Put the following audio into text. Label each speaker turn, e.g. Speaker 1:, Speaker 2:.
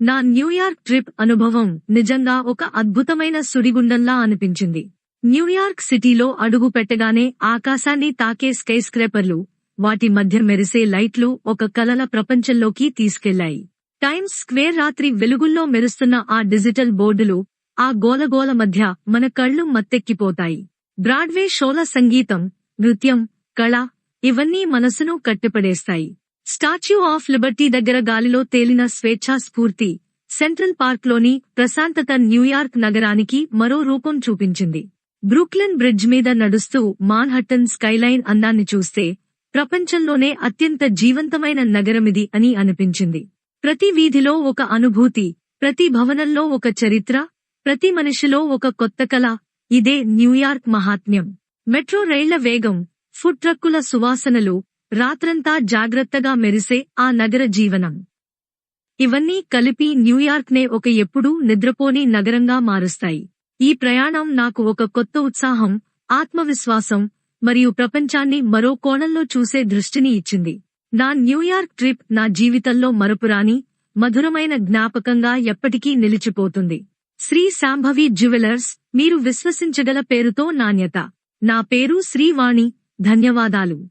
Speaker 1: నా New York trip అనుభవం నిజంగా ఒక అద్భుతమైన సుడిగుండంలా అనిపించింది. న్యూయార్క్ సిటీలో అడుగు పెట్టగానే ఆకాశాన్ని తాకే స్కైస్క్రేపర్లు వాటి మధ్య మెరిసే లైట్లు ఒక కలల ప్రపంచంలోకి తీసుకెళ్ళాయి. టైమ్స్ స్క్వేర్ రాత్రి వెలుగుల్లో మెరుస్తున్న ఆ డిజిటల్ బోర్డులు ఆ గోలగోల మధ్య మన కళ్ళు మత్తెక్కిపోతాయి. బ్రాడ్వే షోల సంగీతం నృత్యం కళ ఇవన్నీ మనసును కట్టిపడేస్తాయి. స్టాచ్యూ ఆఫ్ లిబర్టీ దగ్గర గాలిలో తేలిన స్వేచ్ఛా స్ఫూర్తి సెంట్రల్ పార్క్లోని ప్రశాంతత న్యూయార్క్ నగరానికి మరో రూపం చూపించింది. బ్రూక్లిన్ బ్రిడ్జ్ మీద నడుస్తూ మాన్హట్టన్ స్కైలైన్ అందాన్ని చూస్తే ప్రపంచంలోనే అత్యంత జీవంతమైన నగరమిది అని అనిపించింది. ప్రతి వీధిలో ఒక అనుభూతి ప్రతి భవనంలో ఒక చరిత్ర ప్రతి మనిషిలో ఒక కొత్త కళ ఇదే న్యూయార్క్ మహాత్మ్యం. మెట్రో రైళ్ళ వేగం ఫుడ్ ట్రక్కుల సువాసనలు రాత్రంతా జాగ్రత్తగా మెరిసే ఆ నగర జీవనం. ఇవన్నీ కలిపి న్యూయార్క్నే ఒక ఎప్పుడూ నిద్రపోని నగరంగా మారుస్తాయి. ఈ ప్రయాణం నాకు ఒక కొత్త ఉత్సాహం ఆత్మవిశ్వాసం మరియు ప్రపంచాన్ని మరో కోణంలో చూసే దృష్టిని ఇచ్చింది. నా న్యూయార్క్ ట్రిప్ నా జీవితంలో మరపురాని మధురమైన జ్ఞాపకంగా ఎప్పటికీ నిలిచిపోతుంది. శ్రీ శాంభవి జ్యువెలర్స్ మీరు విశ్వసించగల పేరుతో నాణ్యత. నా పేరు శ్రీవాణి. ధన్యవాదాలు.